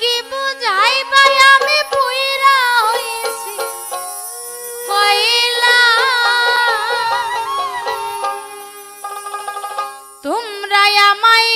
কি বুঝাই ভাই আমি পুইরা হইছি কইলা তোমরা আমায়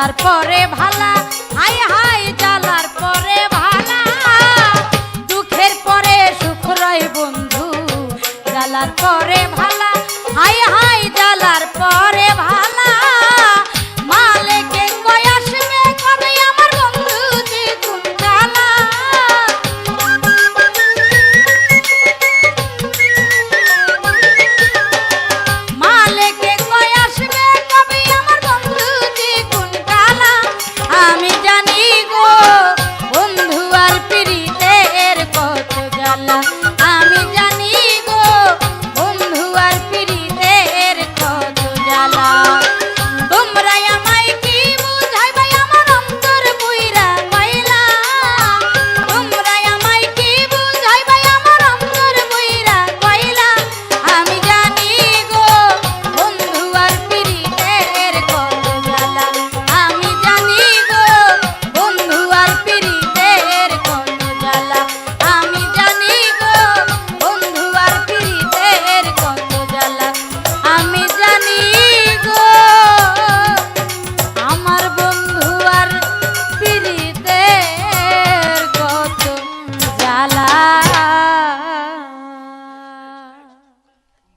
তারপরে ভালা হায় হায়